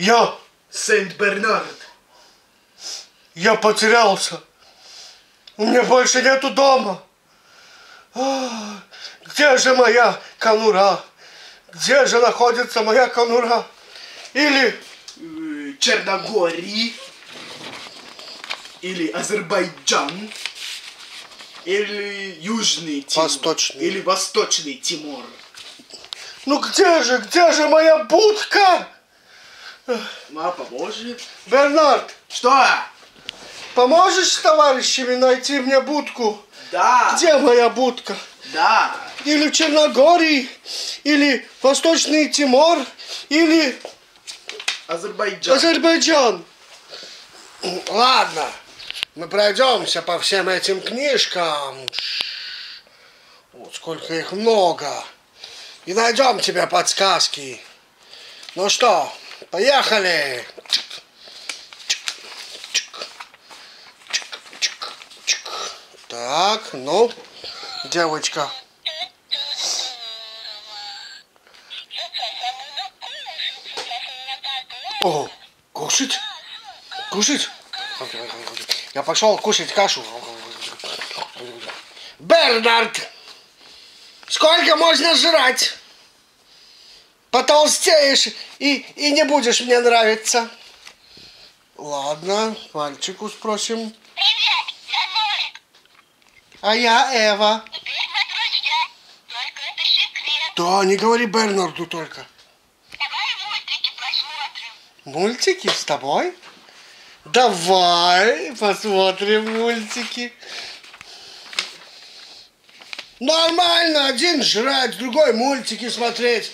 Я, Сент-Бернард. я потерялся. У меня больше нету дома. А, Где же моя конура? Где же находится моя конура? Или э, Черногории. Или Азербайджан. Или Южный Тимор. Восточный. Или Восточный Тимор. Ну где же, где же моя будка? А, поможет. Бернард, Что? поможешь с товарищами найти мне будку? Да. Где моя будка? Да. Или в Черногории, или Восточный Тимор, или Азербайджан. Азербайджан. Ладно, мы пройдемся по всем этим книжкам. Вот сколько их много. И найдем тебе подсказки. Ну что, поехали. Так, ну, девочка. О, кушать? Кушать? Я пошел кушать кашу. Бернард! Сколько можно жрать? Потолстеешь и, и не будешь мне нравиться. Ладно, мальчику спросим. Привет, я Нолик. А я Эва. Мы друзья. Только это секрет. Да, не говори Бернарду только. Давай мультики посмотрим. Мультики с тобой? Давай посмотрим мультики. Нормально, один жрать, другой мультики смотреть.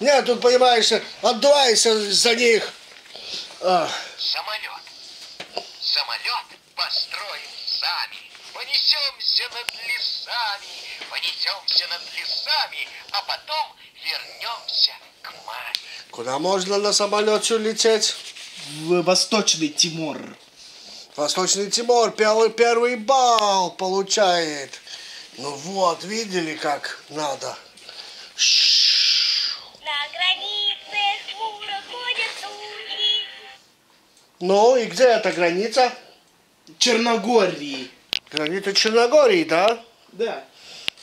Нет, тут, понимаешь, отдувайся за них. А, Самолет. Самолет построим сами. Понесемся над лесами, понесемся над лесами, а потом вернемся к маме. куда можно на самолете лететь? В Восточный Тимор. Восточный Тимор первый, первый балл получает. Ну вот, видели, как надо? Ш- Ну и где эта граница? Черногории. Граница Черногории, да? Да.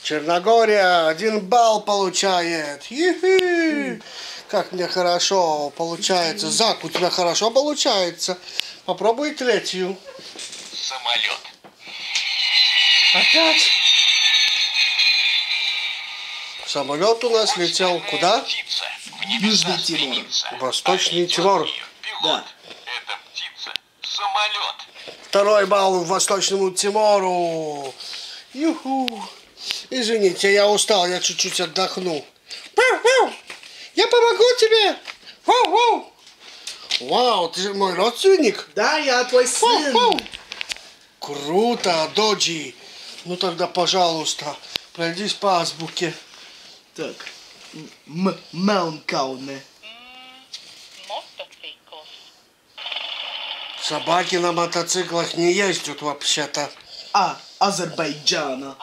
Черногория один балл получает. Хи-хи. Как мне хорошо получается. Зак, у тебя хорошо получается. Попробуй третью. Самолет. Опять. Самолет у нас летел куда? Птица. В Южный Тимор. стремится. Восточный А Тимор. бегут. Да. Второй балл Восточному Тимору. Юху. Извините, я устал, я чуть-чуть отдохну. Я помогу тебе. Вау, вау. Ты же мой родственник. Да, я твой сын. вау. Круто, Доджи. Ну тогда, пожалуйста, пройдись по азбуке. Так. М- Собаки на мотоциклах не ездят вообще-то. А. Азербайджана.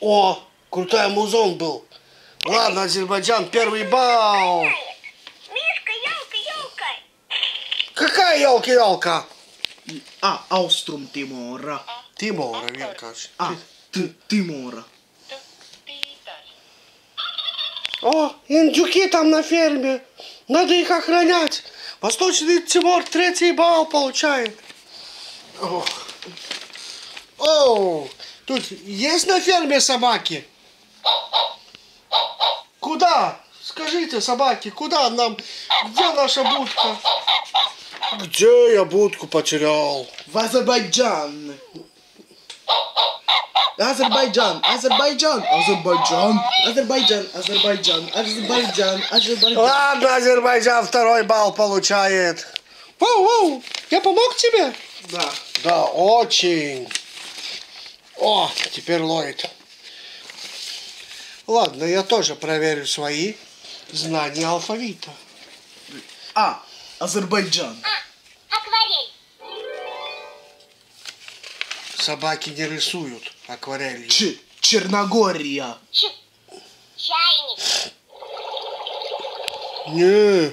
О, крутой музон был. Ладно, Азербайджан, первый балл. Мишка, елка, елка. Какая елка-елка? А. Ауструм Тимора. Тимора, Венкач. А. Т- Тимора. О, индюки там на ферме. Надо их охранять. Восточный Тимор третий балл получает. Ох. О, тут есть на ферме собаки? Куда? Скажите, собаки, куда нам? Где наша будка? Где я будку потерял? В Азербайджан. Азербайджан, Азербайджан, Азербайджан, Азербайджан, Азербайджан, Азербайджан, Азербайджан. Ладно, Азербайджан второй балл получает. Воу, воу, я помог тебе? Да. Да, очень. О, теперь ловит. Ладно, я тоже проверю свои знания алфавита. А. Азербайджан. Акварель. Собаки не рисуют акварелью. Ч. Черногория. Ч. Чайник. Не,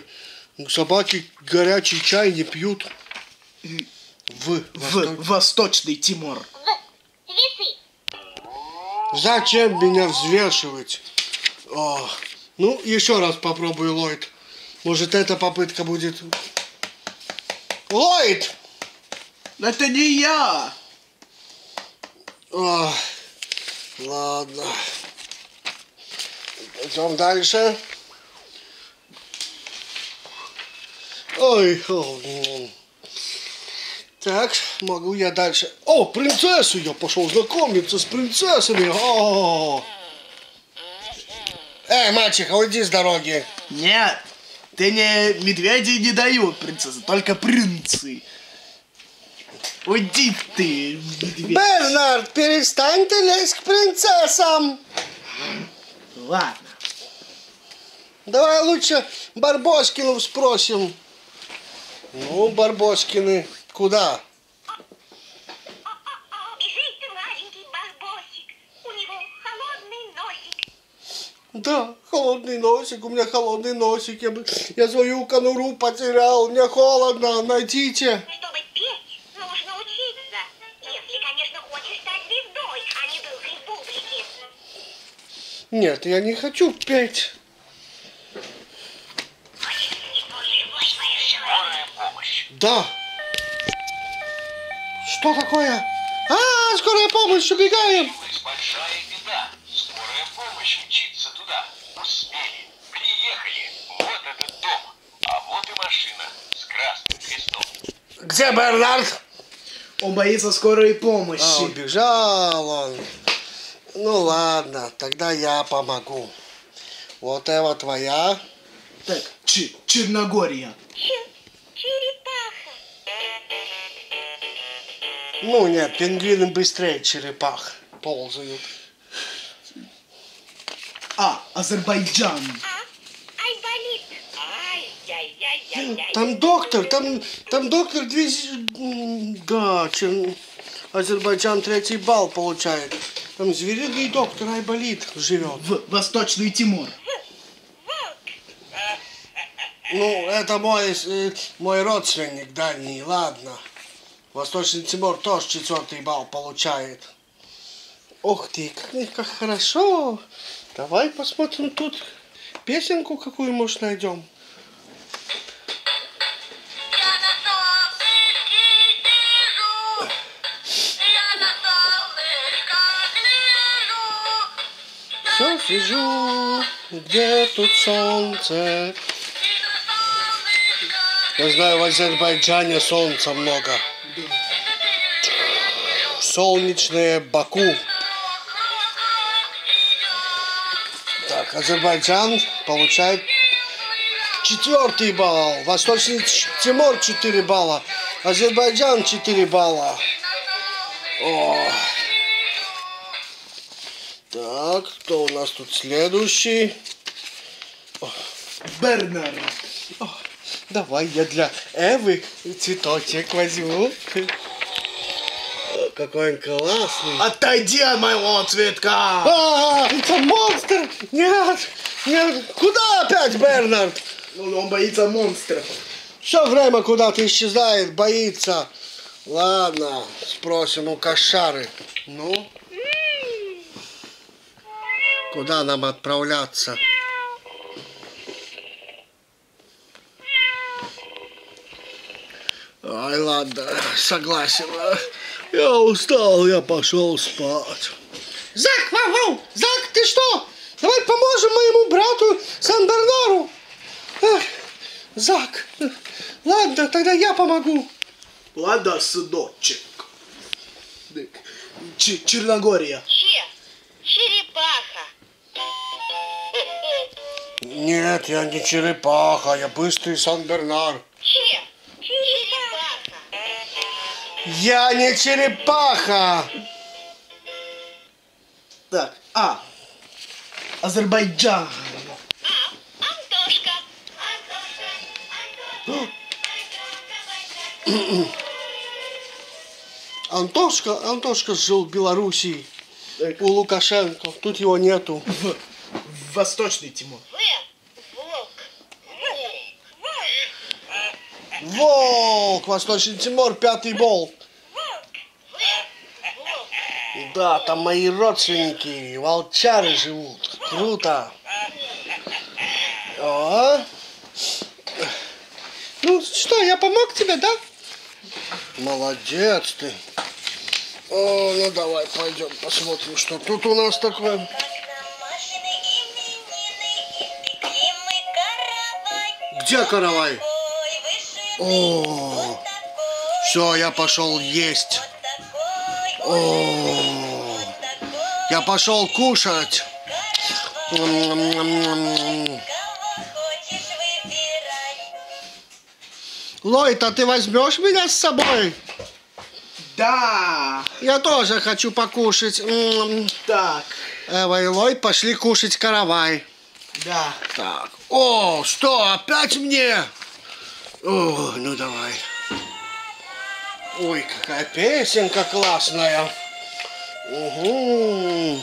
собаки горячий чай не пьют. В. В. Восток- Восточный Тимор. В. Весы. Зачем меня взвешивать? О, ну, еще раз попробую, Ллойд. Может, эта попытка будет... Ллойд! Это не я. О, ладно. Идем дальше. Ой, о, м. так, могу я дальше. О, принцессу я пошел знакомиться с принцессами. О. Эй, мальчик, уйди с дороги. Нет. Ты не медведи не дают, принцесса, только принцы. Уйди ты, медведь. Бернард, перестань ты лезть к принцессам. Ладно. Давай лучше Барбоскинов спросим. Ну, Барбоскины, куда? Бежит маленький барбосик. У него холодный носик. Да, холодный носик, у меня холодный носик. Я, я свою конуру потерял, мне холодно, найдите. Нет, я не хочу петь. Скорая помощь. Да. Что такое? А, скорая помощь, убегаем. Большая беда. Скорая помощь мчится туда. Успели. Приехали. Вот этот дом. А вот и машина с красным крестом. Где Бернард? Он боится скорой А, помощи. убежал он. Ну ладно, тогда я помогу. Вот Эва твоя. Так, Ч- Черногория. Ч- черепаха. Ну нет, пингвины быстрее черепах ползают. А. Азербайджан. А? Айболит. Ай-яй-яй-яй-яй. Там доктор, там, там доктор две... Да, чем Азербайджан третий балл получает. Там звериный доктор Айболит живет. В. Восточный Тимор. Ну, это мой, э, мой родственник дальний, ладно. Восточный Тимур тоже четвертый балл получает. Ух ты, как, как хорошо. Давай посмотрим тут песенку какую, может, найдем. Сижу, где тут солнце. Я знаю, в Азербайджане солнца много. Солнечное Баку. Так, Азербайджан получает четвертый балл. Восточный Ч- Тимор 4 балла. Азербайджан 4 балла. О. Так, кто у нас тут следующий? Бернард. Давай я для Эвы цветочек возьму. Какой он классный. Отойди от моего цветка. А, это монстр! Нет! Нет! Куда опять Бернард? Ну, Он боится монстров. Все время куда-то исчезает, боится. Ладно, спросим у кошары. Ну? Куда нам отправляться? Ай, ладно, согласен. Я устал, я пошел спать. Зак, вау, вау! Зак, ты что? Давай поможем моему брату Сан-Бернару. Зак, ладно, тогда я помогу. Ладно, сыночек. Ч- Черногория. Че? Черепаха. Нет, я не черепаха, я быстрый Сан-Бернар. Че? Черепаха. Я не черепаха! Так, А. Азербайджан. А? Антошка. Антошка, Антошка жил в Белоруссии. Так, У Лукашенко. Тут его нету. Восточный Тимор. В. Волк. Волк, Восточный Тимор, пятый бол. Да, там мои родственники, волчары живут. Круто. О. Ну что, я помог тебе, да? Молодец ты. О, ну давай пойдем посмотрим, что тут у нас такое. Где каравай? О, все, я пошел есть. О, я пошел кушать. Лойд, а ты возьмешь меня с собой? Да. Я тоже хочу покушать. Так. Эва и Лойд пошли кушать каравай. Да. Так. О, что, опять мне? О, ну давай. Ой, какая песенка классная. Угу.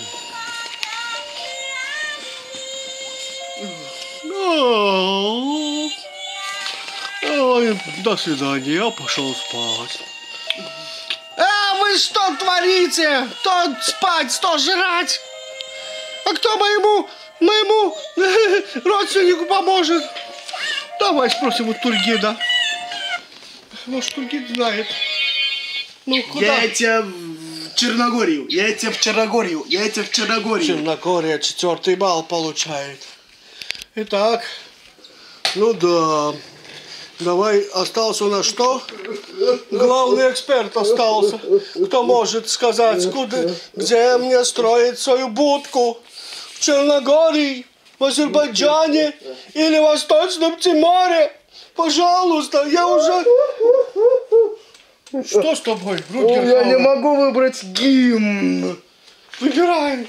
Ой, до свидания, я пошел спать. А вы что творите? То спать, то жрать. А кто моему, моему родственнику поможет? Давай спросим у Тургида. Может, Тургид знает. Ну, куда? Я тебя в Черногорию. Я тебя в Черногорию. Я тебя в Черногорию. Черногория четвертый балл получает. Итак, ну да. Давай, остался у нас что? Главный эксперт остался. Кто может сказать, куда, где мне строить свою будку? В Черногории, в Азербайджане или Восточном Тиморе? Пожалуйста, я уже... Что с тобой, Рутгер Я не могу выбрать гимн. Выбирай.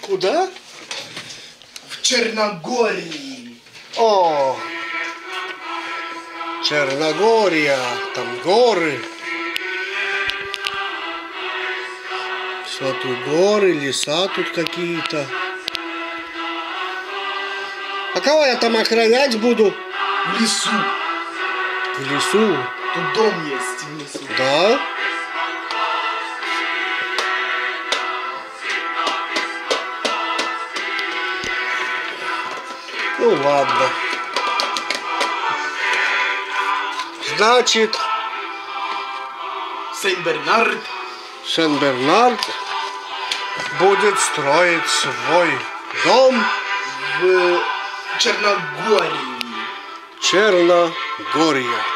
Куда? В Черногории. О, Черногория, там горы. Тут горы, леса тут какие-то. А кого я там охранять буду? В лесу. В лесу. Тут дом есть в лесу. Да? Ну ладно. Значит, Сен-Бернард. Сен-Бернард будет строить свой дом В Черногории. Черногория.